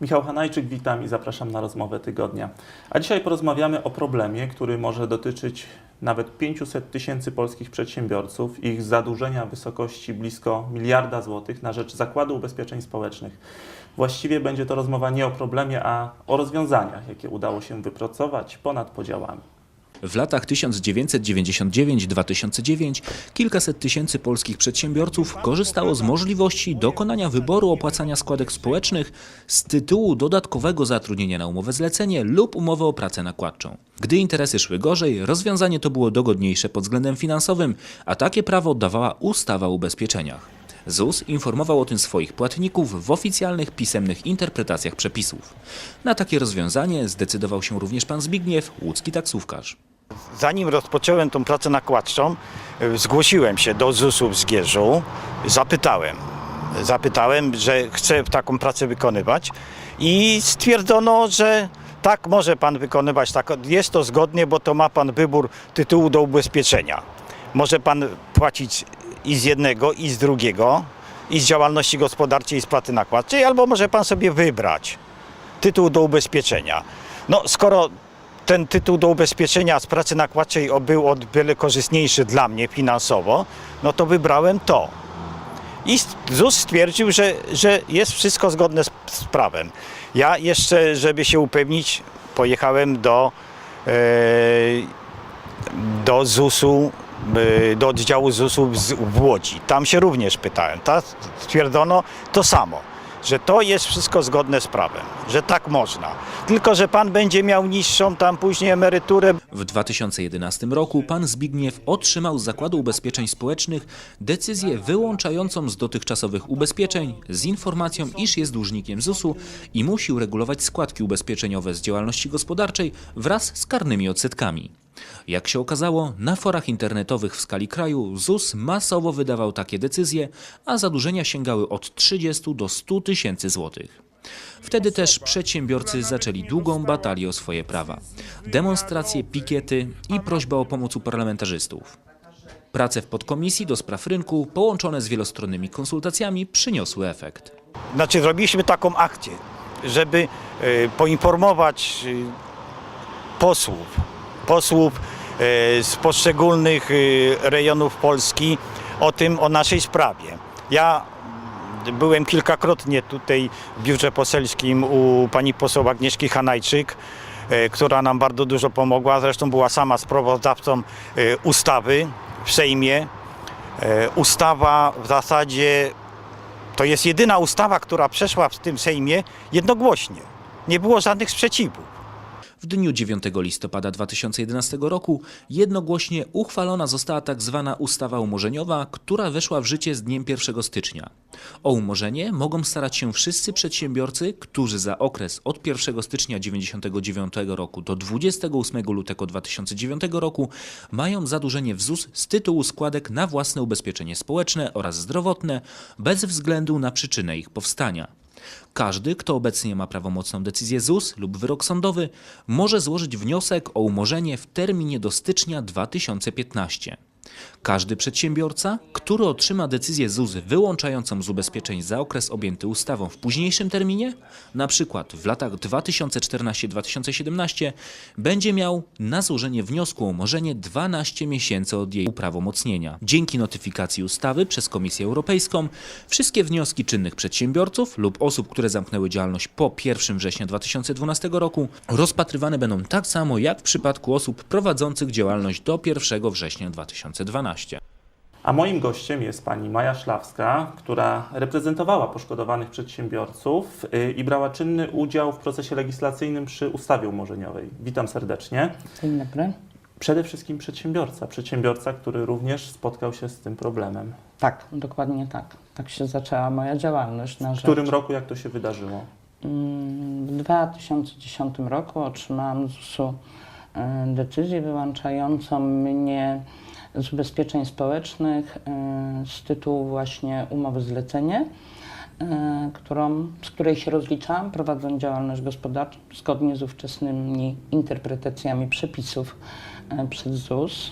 Michał Hanajczyk, witam i zapraszam na rozmowę tygodnia. A dzisiaj porozmawiamy o problemie, który może dotyczyć nawet 500 tysięcy polskich przedsiębiorców ich zadłużenia w wysokości blisko miliarda złotych na rzecz Zakładu Ubezpieczeń Społecznych. Właściwie będzie to rozmowa nie o problemie, a o rozwiązaniach, jakie udało się wypracować ponad podziałami. W latach 1999-2009 kilkaset tysięcy polskich przedsiębiorców korzystało z możliwości dokonania wyboru opłacania składek społecznych z tytułu dodatkowego zatrudnienia na umowę zlecenie lub umowę o pracę nakładczą. Gdy interesy szły gorzej, rozwiązanie to było dogodniejsze pod względem finansowym, a takie prawo dawała ustawa o ubezpieczeniach. ZUS informował o tym swoich płatników w oficjalnych pisemnych interpretacjach przepisów. Na takie rozwiązanie zdecydował się również pan Zbigniew, łódzki taksówkarz. Zanim rozpocząłem tą pracę nakładczą, y, zgłosiłem się do ZUS-u w Zgierzu, zapytałem, zapytałem, że chcę taką pracę wykonywać i stwierdzono, że tak może pan wykonywać, tak, jest to zgodnie, bo to ma pan wybór tytułu do ubezpieczenia. Może pan płacić i z jednego, i z drugiego, i z działalności gospodarczej, i z pracy nakładczej, albo może pan sobie wybrać tytuł do ubezpieczenia. No, skoro ten tytuł do ubezpieczenia z pracy nakładczej był o wiele korzystniejszy dla mnie finansowo, no to wybrałem to. I ZUS stwierdził, że, że jest wszystko zgodne z, z prawem. Ja jeszcze, żeby się upewnić, pojechałem do, e, do ZUS-u, do oddziału ZUS-u w Łodzi. Tam się również pytałem. Ta stwierdzono to samo, że to jest wszystko zgodne z prawem, że tak można. Tylko, że pan będzie miał niższą tam później emeryturę, W 2011 roku pan Zbigniew otrzymał z Zakładu Ubezpieczeń Społecznych decyzję wyłączającą z dotychczasowych ubezpieczeń z informacją, iż jest dłużnikiem ZUS-u i musi uregulować składki ubezpieczeniowe z działalności gospodarczej wraz z karnymi odsetkami. Jak się okazało, na forach internetowych w skali kraju ZUS masowo wydawał takie decyzje, a zadłużenia sięgały od 30 do 100 tysięcy złotych. Wtedy też przedsiębiorcy zaczęli długą batalię o swoje prawa. Demonstracje, pikiety i prośba o pomoc u parlamentarzystów. Prace w podkomisji do spraw rynku, połączone z wielostronnymi konsultacjami, przyniosły efekt. Znaczy zrobiliśmy taką akcję, żeby e, poinformować e, posłów, posłów e, z poszczególnych e, rejonów Polski o tym, o naszej sprawie. Ja byłem kilkakrotnie tutaj w biurze poselskim u pani poseł Agnieszki Hanajczyk, e, która nam bardzo dużo pomogła. Zresztą była sama sprawozdawcą ustawy w Sejmie. Ustawa w zasadzie to jest jedyna ustawa, która przeszła w tym Sejmie jednogłośnie. Nie było żadnych sprzeciwów. W dniu 9 listopada 2011 roku jednogłośnie uchwalona została tak zwana ustawa umorzeniowa, która weszła w życie z dniem 1 stycznia. O umorzenie mogą starać się wszyscy przedsiębiorcy, którzy za okres od 1 stycznia 1999 roku do 28 lutego 2009 roku mają zadłużenie w ZUS z tytułu składek na własne ubezpieczenie społeczne oraz zdrowotne bez względu na przyczynę ich powstania. Każdy, kto obecnie ma prawomocną decyzję ZUS lub wyrok sądowy, może złożyć wniosek o umorzenie w terminie do stycznia 2015. Każdy przedsiębiorca, który otrzyma decyzję ZUS wyłączającą z ubezpieczeń za okres objęty ustawą w późniejszym terminie, przykład w latach 2014-2017, będzie miał na złożenie wniosku o umorzenie 12 miesięcy od jej uprawomocnienia. Dzięki notyfikacji ustawy przez Komisję Europejską wszystkie wnioski czynnych przedsiębiorców lub osób, które zamknęły działalność po 1 września 2012 roku rozpatrywane będą tak samo jak w przypadku osób prowadzących działalność do 1 września 2012. A moim gościem jest pani Maja Szlawska, która reprezentowała poszkodowanych przedsiębiorców y, i brała czynny udział w procesie legislacyjnym przy ustawie umorzeniowej. Witam serdecznie. Dzień dobry. Przede wszystkim przedsiębiorca, przedsiębiorca, który również spotkał się z tym problemem. Tak, dokładnie tak. Tak się zaczęła moja działalność na W rzecz. którym roku jak to się wydarzyło? Mm, W 2010 roku otrzymałam z ZUS-u e, decyzję wyłączającą mnie z ubezpieczeń społecznych e, z tytułu właśnie umowy zlecenie e, którą, z której się rozliczałam, prowadząc działalność gospodarczą zgodnie z ówczesnymi interpretacjami przepisów e, przez ZUS.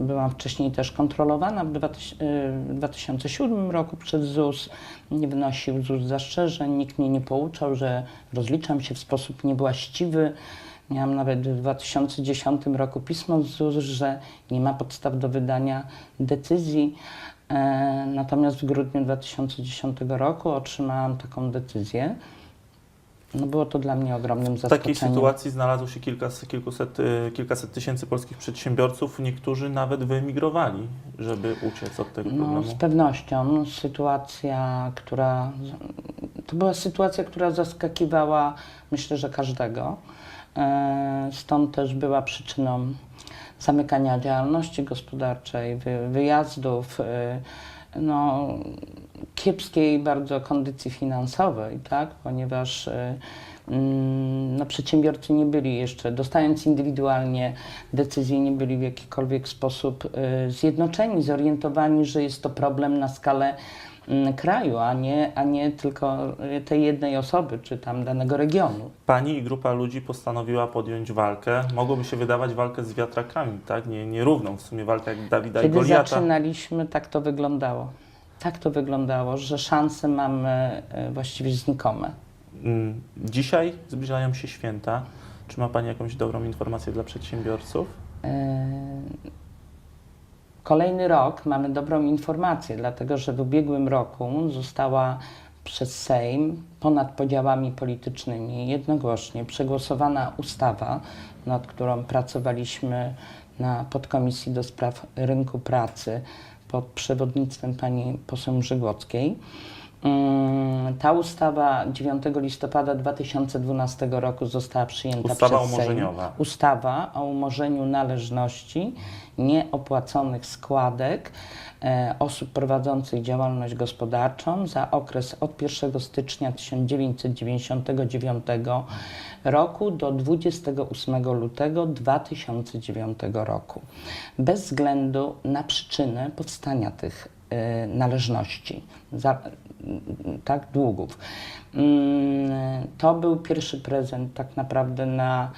Byłam wcześniej też kontrolowana w 2000 e, w 2007 roku przez ZUS. Nie wnosił ZUS zastrzeżeń, nikt mnie nie pouczał, że rozliczam się w sposób niewłaściwy. Miałam nawet w 2010 roku pismo z ZUS, że nie ma podstaw do wydania decyzji. E, Natomiast w grudniu 2010 roku otrzymałam taką decyzję. No było to dla mnie ogromnym W takiej zaskoczeniem. sytuacji znalazło się kilkaset, kilkuset, y, kilkaset tysięcy polskich przedsiębiorców. Niektórzy nawet wyemigrowali, żeby uciec od tego No, problemu. z pewnością sytuacja, która. To była sytuacja, która zaskakiwała, myślę, że każdego. E, Stąd też była przyczyną zamykania działalności gospodarczej, wy, wyjazdów, e, no, kiepskiej bardzo kondycji finansowej, tak? ponieważ e, no, przedsiębiorcy nie byli jeszcze, dostając indywidualnie decyzje, nie byli w jakikolwiek sposób e, zjednoczeni, zorientowani, że jest to problem na skalę mm, kraju, a nie, a nie tylko e, tej jednej osoby, czy tam danego regionu. Pani i grupa ludzi postanowiła podjąć walkę. Mogłoby się wydawać walkę z wiatrakami, tak? Nie, nierówną w sumie walkę jak Dawida i Kiedy Goliata. zaczynaliśmy, tak to wyglądało. Tak to wyglądało, że szanse mamy e, właściwie znikome. Mm, Dzisiaj zbliżają się święta. Czy ma Pani jakąś dobrą informację dla przedsiębiorców? E, Kolejny rok mamy dobrą informację, dlatego że w ubiegłym roku została przez Sejm ponad podziałami politycznymi jednogłośnie przegłosowana ustawa, nad którą pracowaliśmy na podkomisji do spraw rynku pracy pod przewodnictwem pani poseł Mrzygłockiej. Mm, Ta ustawa 9 listopada 2012 roku została przyjęta Ustawa przez Sejm. umorzeniowa. Ustawa o umorzeniu należności nieopłaconych składek e, osób prowadzących działalność gospodarczą za okres od 1 stycznia 1999 roku do 28 lutego 2009 roku. Bez względu na przyczynę powstania tych e, należności, za, tak, długów. Mm, To był pierwszy prezent tak naprawdę na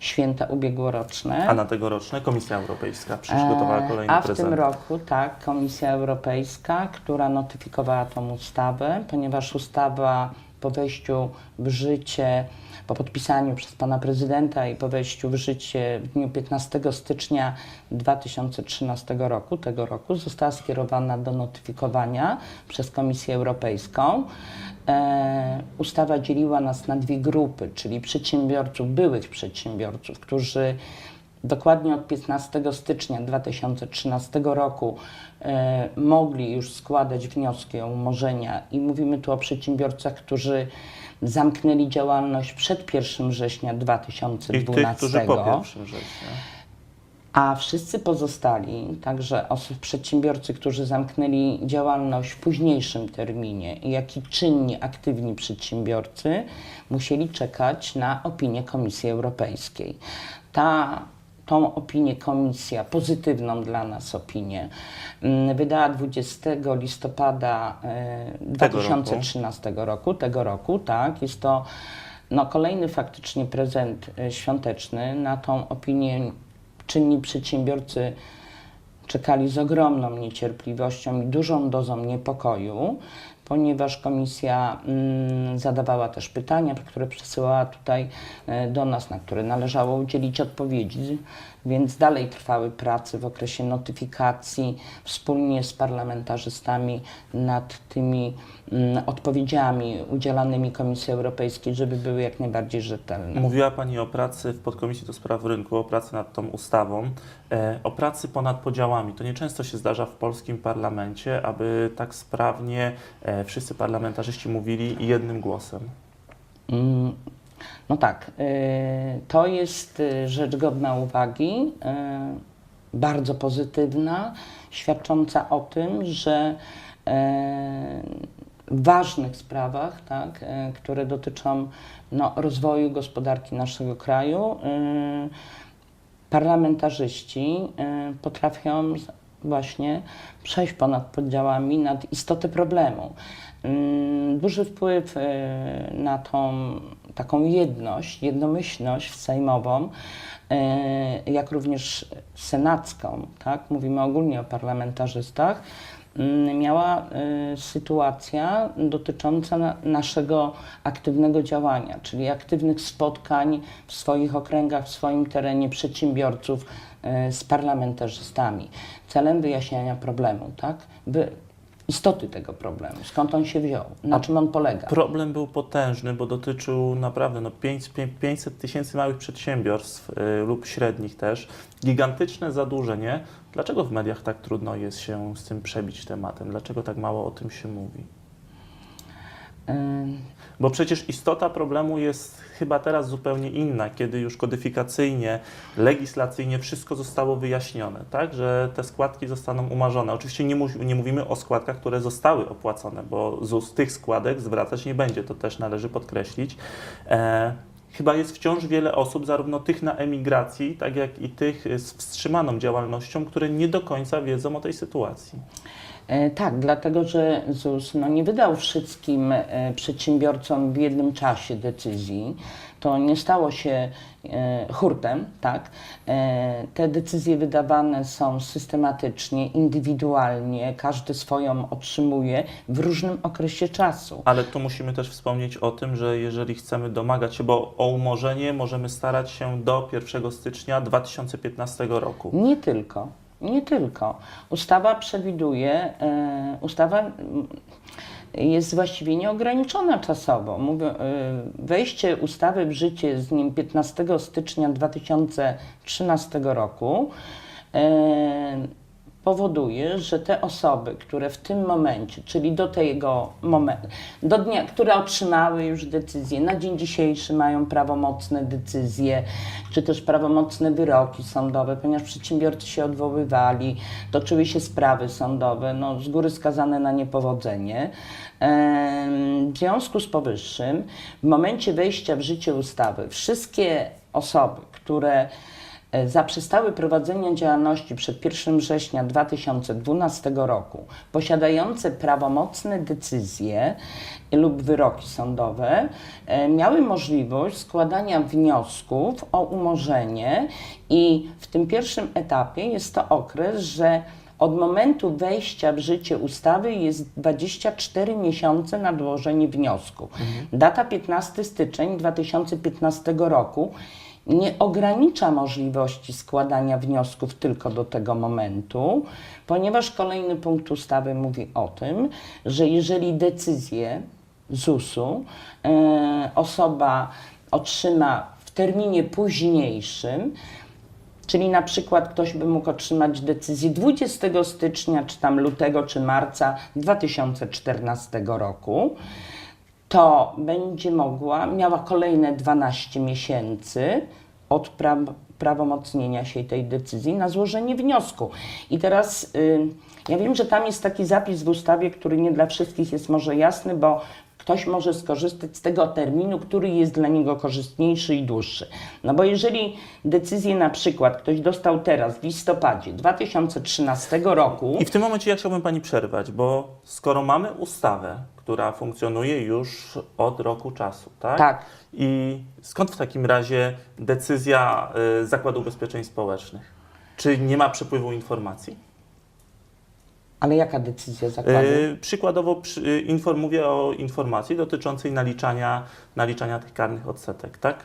święta ubiegłoroczne. A na tegoroczne Komisja Europejska przygotowała E, kolejny A w prezent. tym roku, tak, Komisja Europejska, która notyfikowała tą ustawę, ponieważ ustawa po wejściu w życie, po podpisaniu przez pana prezydenta i po wejściu w życie w dniu 15 stycznia 2013 roku, tego roku, została skierowana do notyfikowania przez Komisję Europejską. E, ustawa dzieliła nas na dwie grupy, czyli przedsiębiorców, byłych przedsiębiorców, którzy dokładnie od 15 stycznia 2013 roku e, mogli już składać wnioski o umorzenia i mówimy tu o przedsiębiorcach, którzy zamknęli działalność przed 1 września I tych, 2012 którzy po 1 września. a wszyscy pozostali, także osób, przedsiębiorcy, którzy zamknęli działalność w późniejszym terminie, jak i czynni, aktywni przedsiębiorcy, musieli czekać na opinię Komisji Europejskiej. Ta, tą opinię Komisja, pozytywną dla nas opinię, mm, wydała 20 listopada e, 2013 roku, tego roku, tak, jest to no, kolejny faktycznie prezent e, świąteczny na tą opinię czynni przedsiębiorcy czekali z ogromną niecierpliwością i dużą dozą niepokoju, ponieważ komisja mm, zadawała też pytania, które przesyłała tutaj e, do nas, na które należało udzielić odpowiedzi, więc dalej trwały prace w okresie notyfikacji wspólnie z parlamentarzystami nad tymi mm, odpowiedziami udzielanymi Komisji Europejskiej, żeby były jak najbardziej rzetelne. Mówiła Pani o pracy w podkomisji do spraw rynku, o pracy nad tą ustawą, e, o pracy ponad podziałami. To nieczęsto się zdarza w polskim parlamencie, aby tak sprawnie e, wszyscy parlamentarzyści mówili jednym głosem. Mm, No tak, y, to jest y, rzecz godna uwagi, y, bardzo pozytywna, świadcząca o tym, że w ważnych sprawach, tak, które dotyczą no, rozwoju gospodarki naszego kraju, parlamentarzyści potrafią właśnie przejść ponad podziałami nad istotę problemu. Mm, Duży wpływ y, na tą taką jedność, jednomyślność sejmową, y, jak również senacką, tak? mówimy ogólnie o parlamentarzystach, miała y, sytuacja dotycząca na, naszego aktywnego działania, czyli aktywnych spotkań w swoich okręgach, w swoim terenie przedsiębiorców y, z parlamentarzystami celem wyjaśniania problemu, tak? By, istoty tego problemu, skąd on się wziął, na czym on polega. Problem był potężny, bo dotyczył naprawdę no, 5 500 tysięcy małych przedsiębiorstw y, lub średnich też. Gigantyczne zadłużenie. Dlaczego w mediach tak trudno jest się z tym przebić tematem? Dlaczego tak mało o tym się mówi? Bo przecież istota problemu jest chyba teraz zupełnie inna, kiedy już kodyfikacyjnie, legislacyjnie wszystko zostało wyjaśnione, tak? Że te składki zostaną umarzone. Oczywiście nie, nie mówimy o składkach, które zostały opłacone, bo ZUS tych składek zwracać nie będzie, to też należy podkreślić. E, chyba jest wciąż wiele osób, zarówno tych na emigracji, tak jak i tych z wstrzymaną działalnością, które nie do końca wiedzą o tej sytuacji. E, Tak, dlatego że ZUS no, nie wydał wszystkim e, przedsiębiorcom w jednym czasie decyzji. To nie stało się e, hurtem, tak? Te decyzje wydawane są systematycznie, indywidualnie, każdy swoją otrzymuje w różnym okresie czasu. Ale tu musimy też wspomnieć o tym, że jeżeli chcemy domagać się, bo o umorzenie możemy starać się do 1 stycznia 2015 roku. Nie tylko, nie tylko. Ustawa przewiduje, e, ustawa jest właściwie nieograniczona czasowo. E, wejście ustawy w życie z dniem 15 stycznia 2013 roku e, powoduje, że te osoby, które w tym momencie, czyli do tego momentu, do dnia, które otrzymały już decyzję, na dzień dzisiejszy mają prawomocne decyzje, czy też prawomocne wyroki sądowe, ponieważ przedsiębiorcy się odwoływali, toczyły się sprawy sądowe, no, z góry skazane na niepowodzenie. W związku z powyższym, w momencie wejścia w życie ustawy, wszystkie osoby, które zaprzestały prowadzenia działalności przed 1 września 2012 roku, posiadające prawomocne decyzje lub wyroki sądowe, e, miały możliwość składania wniosków o umorzenie i w tym pierwszym etapie jest to okres, że od momentu wejścia w życie ustawy jest 24 miesiące na złożenie wniosku. Data 15 styczeń 2015 roku nie ogranicza możliwości składania wniosków tylko do tego momentu, ponieważ kolejny punkt ustawy mówi o tym, że jeżeli decyzję ZUS-u e, osoba otrzyma w terminie późniejszym, Czyli na przykład ktoś by mógł otrzymać decyzję 20 stycznia, czy tam lutego, czy marca 2014 roku, to będzie mogła, miała kolejne 12 miesięcy od pra- prawomocnienia się tej decyzji na złożenie wniosku. I teraz y, ja wiem, że tam jest taki zapis w ustawie, który nie dla wszystkich jest może jasny, bo ktoś może skorzystać z tego terminu, który jest dla niego korzystniejszy i dłuższy. No bo jeżeli decyzję na przykład ktoś dostał teraz w listopadzie 2013 roku, I w tym momencie ja chciałbym Pani przerwać, bo skoro mamy ustawę, która funkcjonuje już od roku czasu, tak? Tak. I skąd w takim razie decyzja y, Zakładu Ubezpieczeń Społecznych? Czy nie ma przepływu informacji? Ale jaka decyzja zakładu? Y, przykładowo przy, y, inform, mówię o informacji dotyczącej naliczania, naliczania tych karnych odsetek, tak?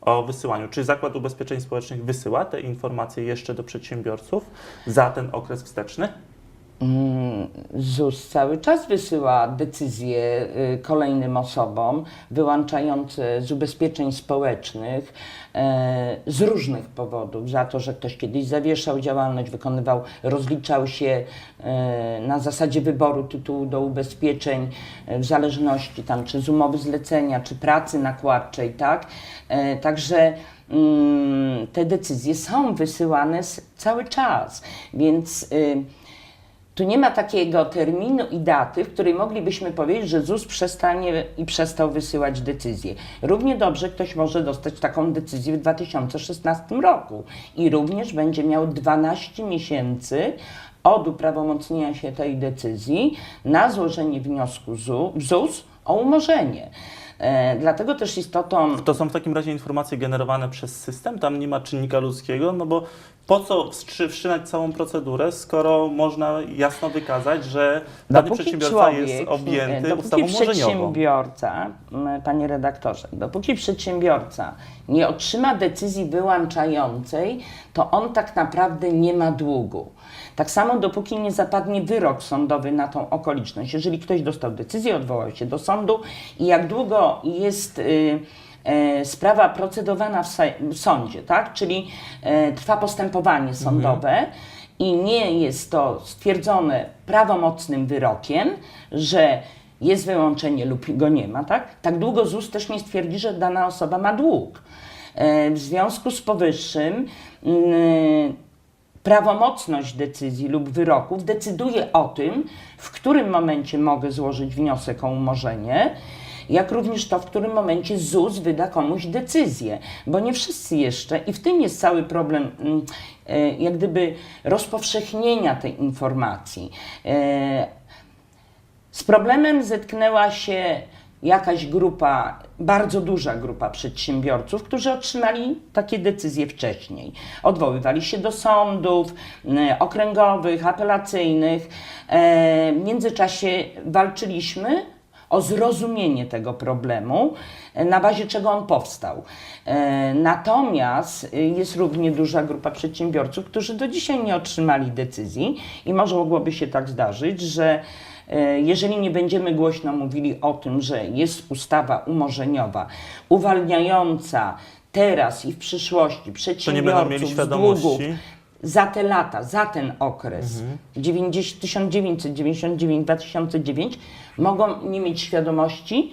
O wysyłaniu. Czy Zakład Ubezpieczeń Społecznych wysyła te informacje jeszcze do przedsiębiorców za ten okres wsteczny? Mm, ZUS cały czas wysyła decyzje y, kolejnym osobom wyłączające z ubezpieczeń społecznych e, z różnych powodów. Za to, że ktoś kiedyś zawieszał działalność, wykonywał, rozliczał się e, na zasadzie wyboru tytułu do ubezpieczeń w zależności tam czy z umowy zlecenia, czy pracy nakładczej, tak? Także mm, te decyzje są wysyłane cały czas, więc y, tu nie ma takiego terminu i daty, w której moglibyśmy powiedzieć, że ZUS przestanie i przestał wysyłać decyzje. Równie dobrze ktoś może dostać taką decyzję w 2016 roku i również będzie miał 12 miesięcy od uprawomocnienia się tej decyzji na złożenie wniosku ZUS o umorzenie. E, dlatego też istotą To są w takim razie informacje generowane przez system, tam nie ma czynnika ludzkiego, no bo po co wstrzy- wszczynać całą procedurę, skoro można jasno wykazać, że dany Dopóki przedsiębiorca człowiek, jest objęty dopóki ustawą umorzeniową. przedsiębiorca, m, panie redaktorze, dopóki przedsiębiorca nie otrzyma decyzji wyłączającej, to on tak naprawdę nie ma długu. Tak samo dopóki nie zapadnie wyrok sądowy na tą okoliczność. Jeżeli ktoś dostał decyzję, odwołał się do sądu i jak długo jest y, e, sprawa procedowana w, w sądzie, tak? czyli e, trwa postępowanie sądowe, i nie jest to stwierdzone prawomocnym wyrokiem, że jest wyłączenie lub go nie ma, tak? Tak długo ZUS też nie stwierdzi, że dana osoba ma dług. E, W związku z powyższym mm, prawomocność decyzji lub wyroków decyduje o tym, w którym momencie mogę złożyć wniosek o umorzenie, jak również to, w którym momencie ZUS wyda komuś decyzję, bo nie wszyscy jeszcze, i w tym jest cały problem, mm, e, jak gdyby rozpowszechnienia tej informacji. E, Z problemem zetknęła się jakaś grupa, bardzo duża grupa przedsiębiorców, którzy otrzymali takie decyzje wcześniej. Odwoływali się do sądów mm, okręgowych, apelacyjnych. E, W międzyczasie walczyliśmy o zrozumienie tego problemu, e, na bazie czego on powstał. E, Natomiast y, jest równie duża grupa przedsiębiorców, którzy do dzisiaj nie otrzymali decyzji i może mogłoby się tak zdarzyć, że e, jeżeli nie będziemy głośno mówili o tym, że jest ustawa umorzeniowa uwalniająca teraz i w przyszłości przedsiębiorców z długów za te lata, za ten okres 90, 1999-2009 mogą nie mieć świadomości,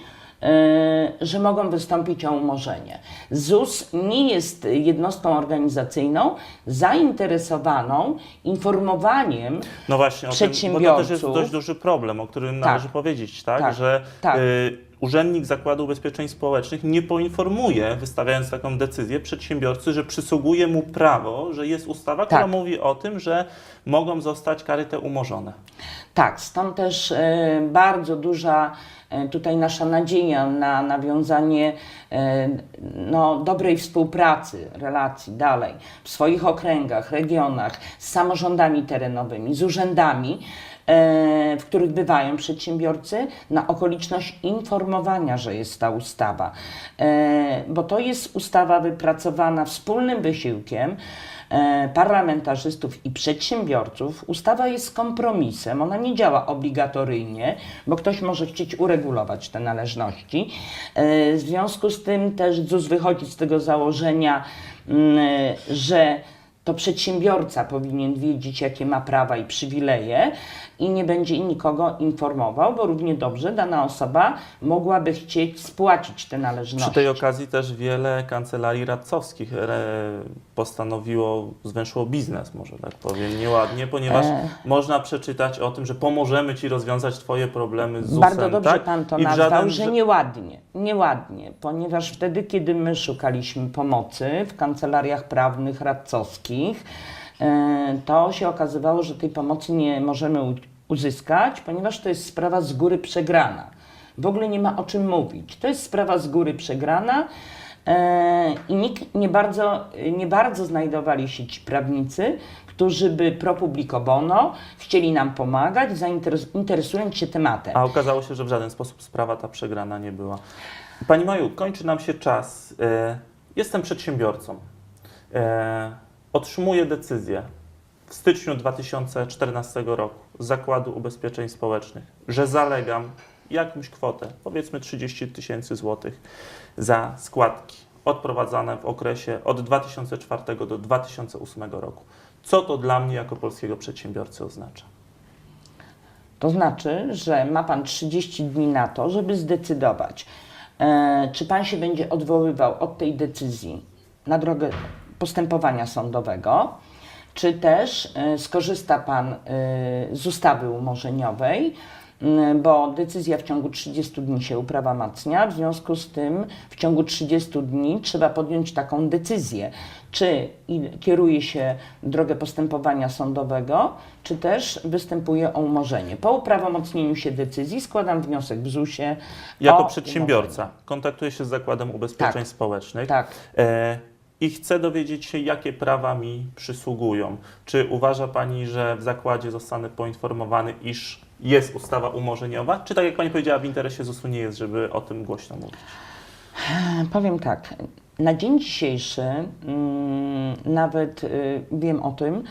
że mogą wystąpić o umorzenie. ZUS nie jest jednostką organizacyjną zainteresowaną informowaniem No właśnie, o tym, bo to też jest przedsiębiorców. dość duży problem, o którym Tak. należy powiedzieć, tak? Tak, Że tak. y, Urzędnik Zakładu Ubezpieczeń Społecznych nie poinformuje, wystawiając taką decyzję, przedsiębiorcy, że przysługuje mu prawo, że jest ustawa, która Tak. mówi o tym, że mogą zostać kary te umorzone. Tak, stąd też e, bardzo duża e, tutaj nasza nadzieja na nawiązanie e, no, dobrej współpracy, relacji dalej w swoich okręgach, regionach, z samorządami terenowymi, z urzędami, e, w których bywają przedsiębiorcy, na okoliczność informowania, że jest ta ustawa. E, Bo to jest ustawa wypracowana wspólnym wysiłkiem e, parlamentarzystów i przedsiębiorców. Ustawa jest kompromisem, ona nie działa obligatoryjnie, bo ktoś może chcieć uregulować te należności. E, W związku z tym też ZUS wychodzi z tego założenia, mm, że to przedsiębiorca powinien wiedzieć, jakie ma prawa i przywileje i nie będzie nikogo informował, bo równie dobrze dana osoba mogłaby chcieć spłacić te należności. Przy tej okazji też wiele kancelarii radcowskich e, postanowiło, zwęszyło biznes, może tak powiem, nieładnie, ponieważ E. można przeczytać o tym, że pomożemy Ci rozwiązać Twoje problemy z. Bardzo dobrze tak? Pan to I nazwał, żaden- że nieładnie. Nieładnie, ponieważ wtedy, kiedy my szukaliśmy pomocy w kancelariach prawnych, radcowskich, e, to się okazywało, że tej pomocy nie możemy uzyskać, ponieważ to jest sprawa z góry przegrana. W ogóle nie ma o czym mówić. To jest sprawa z góry przegrana. e, I nikt nie bardzo, nie bardzo znajdowali się ci prawnicy, którzy by pro publico bono chcieli nam pomagać, zainteres- interesując się tematem. A okazało się, że w żaden sposób sprawa ta przegrana nie była. Pani Maju, kończy nam się czas. E, Jestem przedsiębiorcą. E, Otrzymuję decyzję w styczniu 2014 roku z Zakładu Ubezpieczeń Społecznych, że zalegam jakąś kwotę, powiedzmy 30 tysięcy złotych za składki odprowadzane w okresie od 2004 do 2008 roku. Co to dla mnie jako polskiego przedsiębiorcy oznacza? To znaczy, że ma Pan 30 dni na to, żeby zdecydować, e, czy Pan się będzie odwoływał od tej decyzji na drogę postępowania sądowego, czy też e, skorzysta Pan e, z ustawy umorzeniowej mm, bo decyzja w ciągu 30 dni się uprawomacnia, w związku z tym w ciągu 30 dni trzeba podjąć taką decyzję, czy kieruje się drogę postępowania sądowego, czy też występuje o umorzenie. Po uprawomocnieniu się decyzji składam wniosek w ZUS-ie Jako przedsiębiorca kontaktuję się z Zakładem Ubezpieczeń Tak. Społecznych Tak. e, i chcę dowiedzieć się, jakie prawa mi przysługują. Czy uważa Pani, że w zakładzie zostanę poinformowany, iż jest ustawa umorzeniowa? Czy tak jak Pani powiedziała, w interesie ZUS-u nie jest, żeby o tym głośno mówić? Powiem tak. Na dzień dzisiejszy mm, nawet y, wiem o tym,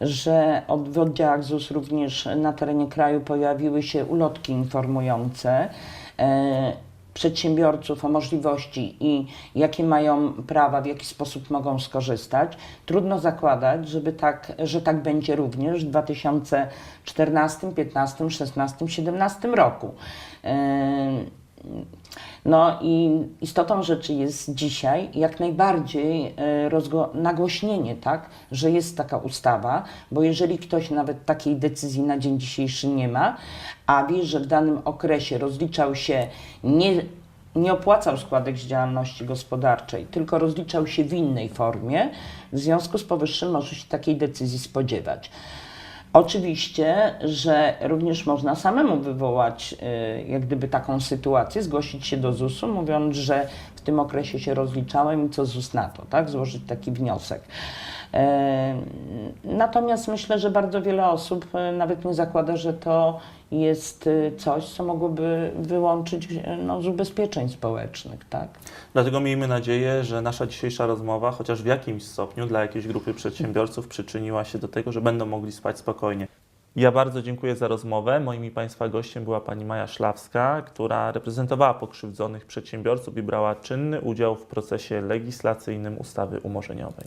że od, w oddziałach ZUS również na terenie kraju pojawiły się ulotki informujące e, przedsiębiorców o możliwości i jakie mają prawa, w jaki sposób mogą skorzystać. Trudno zakładać, żeby tak, że tak będzie również w 2014, 15, 16, 17 roku. E, no i istotą rzeczy jest dzisiaj jak najbardziej e, nagłośnienie, tak, że jest taka ustawa, bo jeżeli ktoś nawet takiej decyzji na dzień dzisiejszy nie ma, a wie, że w danym okresie rozliczał się nie, nie opłacał składek z działalności gospodarczej, tylko rozliczał się w innej formie, w związku z powyższym może się takiej decyzji spodziewać. Oczywiście, że również można samemu wywołać y, jak gdyby taką sytuację, zgłosić się do ZUS-u, mówiąc, że w tym okresie się rozliczałem i co ZUS na to, tak? Złożyć taki wniosek. E, Natomiast myślę, że bardzo wiele osób e, nawet nie zakłada, że to jest y, coś, co mogłoby wyłączyć e, no, z ubezpieczeń społecznych, tak? Dlatego miejmy nadzieję, że nasza dzisiejsza rozmowa, chociaż w jakimś stopniu dla jakiejś grupy przedsiębiorców, przyczyniła się do tego, że będą mogli spać spokojnie. Ja bardzo dziękuję za rozmowę. Moim i Państwa gościem była pani Maja Szlawska, która reprezentowała pokrzywdzonych przedsiębiorców i brała czynny udział w procesie legislacyjnym ustawy umorzeniowej.